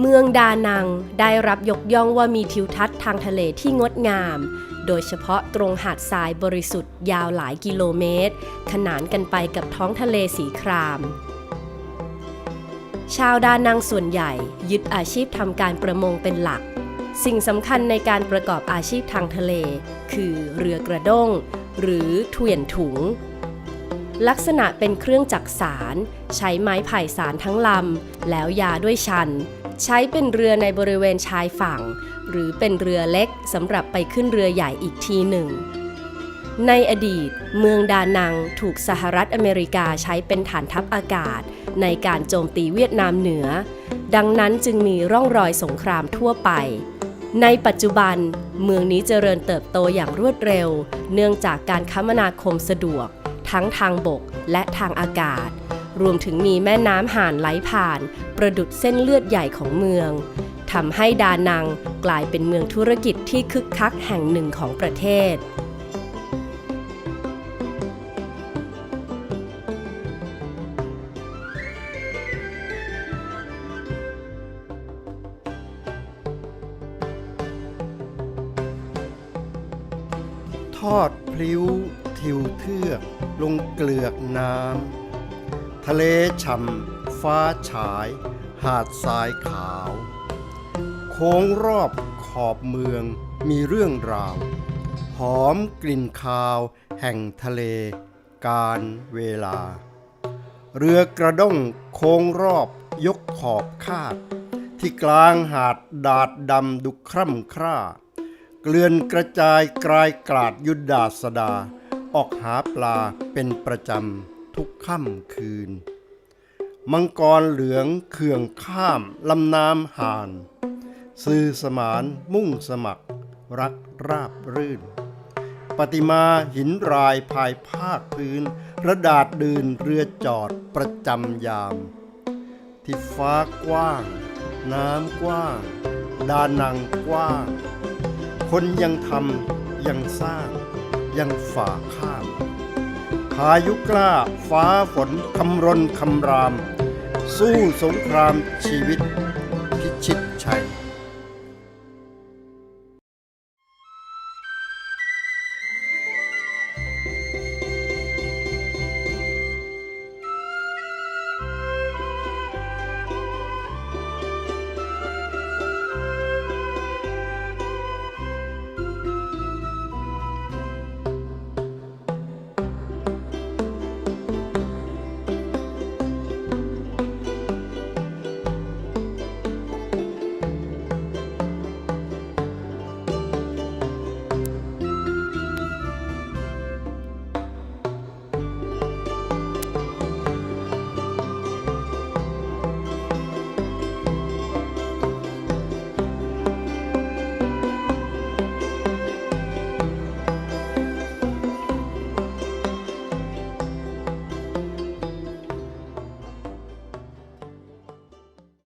เมืองดานังได้รับยกย่องว่ามีทิวทัศน์ทางทะเลที่งดงาม โดยเฉพาะตรงหาดทรายบริสุทธิ์ยาวหลายกิโลเมตร ขนานกันไปกับท้องทะเลสีคราม ชาวดานังส่วนใหญ่ยึดอาชีพทำการประมงเป็นหลัก สิ่งสำคัญในการประกอบอาชีพทางทะเล คือเรือกระด้ง หรือเถวียนถุง ลักษณะเป็นเครื่องจักสาร ใช้ไม้ไผ่สารทั้งลำแล้วยาด้วยชัน ใช้เป็นเรือในบริเวณชายฝั่ง หรือเป็นเรือเล็กสำหรับไปขึ้นเรือใหญ่อีกทีหนึ่ง ในอดีต เมืองดานังถูกสหรัฐอเมริกาใช้เป็นฐานทัพอากาศ ในการโจมตีเวียดนามเหนือ ดังนั้นจึงมีร่องรอยสงครามทั่วไปในปัจจุบันเมืองนี้เจริญเติบโตอย่างรวดเร็ว เนื่องจากการคมนาคมสะดวก ทั้งทางบกและทางอากาศ รวมถึงมีแม่น้ำห่านไหลผ่าน ประดุดเส้นเลือดใหญ่ของเมืองทำให้ดานังกลายเป็นเมืองธุรกิจที่คึกคักแห่งหนึ่งของประเทศ ทอดพลิ้วทิวเทือก ลงเกลือกน้ำ ทะเลฉ่ำฟ้าฉาย หาดทรายขาว โค้งรอบขอบเมืองมีเรื่องราว หอมกลิ่นคาว แห่งทะเล การเวลา เรือกระด้งโค้งรอบยกขอบคาด ที่กลางหาดดาดดำดุคร่ำคร่า เกลื่อนกระจายกลายกลาดยุดดาสดา ออกหาปลาเป็นประจำ ทุกค่ำคืน มังกรเหลืองเขื่องข้ามลำน้ำห่าน สื่อสมานมุ่งสมัคร รักราบรื่น ปฏิมาหินรายภายภาคพื้น ระดาดดืนเรือจอดประจำยาม ที่ฟ้ากว้าง น้ำกว้าง ดานังกว้าง คนยังทำยังสร้างยังฝ่าข้าม พายุกล้าฟ้าฝนคำรนคำราม สู้สงครามชีวิต พิชิตชัย